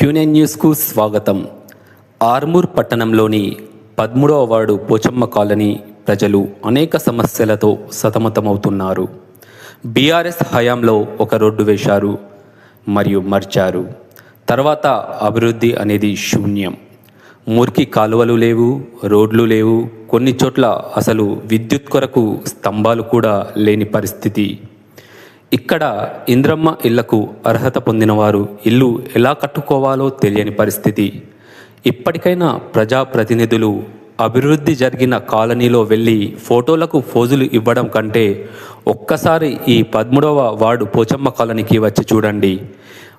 Quinine న్యూస్కు స్వాగతం. ఆర్మూర్ పట్టణంలోని పదమూడవ వార్డు పోచమ్మ కాలనీ ప్రజలు అనేక సమస్యలతో సతమతమవుతున్నారు. బీఆర్ఎస్ హయాంలో ఒక రోడ్డు వేశారు మరియు మర్చారు. తర్వాత అభివృద్ధి అనేది శూన్యం. మురికి కాలువలు లేవు రోడ్లు లేవు కొన్ని చోట్ల అసలు విద్యుత్ కొరకు స్తంభాలు కూడా లేని పరిస్థితి. ఇక్కడ ఇంద్రమ్మ ఇళ్ళకు అర్హత పొందినవారు ఇల్లు ఎలా కట్టుకోవాలో తెలియని పరిస్థితి. ఇప్పటికైనా ప్రజాప్రతినిధులు అభివృద్ధి జరిగిన కాలనీలో వెళ్ళి ఫోటోలకు ఫోజులు ఇవ్వడం కంటే ఒక్కసారి ఈ పదమూడవ వార్డు పోచమ్మ కాలనీకి వచ్చి చూడండి.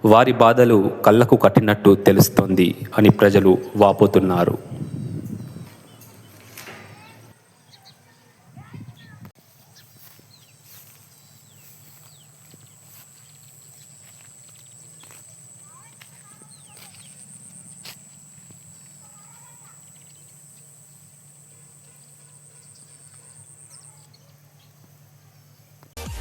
వారి బాధలు కళ్ళకు కట్టినట్టు తెలుస్తోంది అని ప్రజలు వాపోతున్నారు.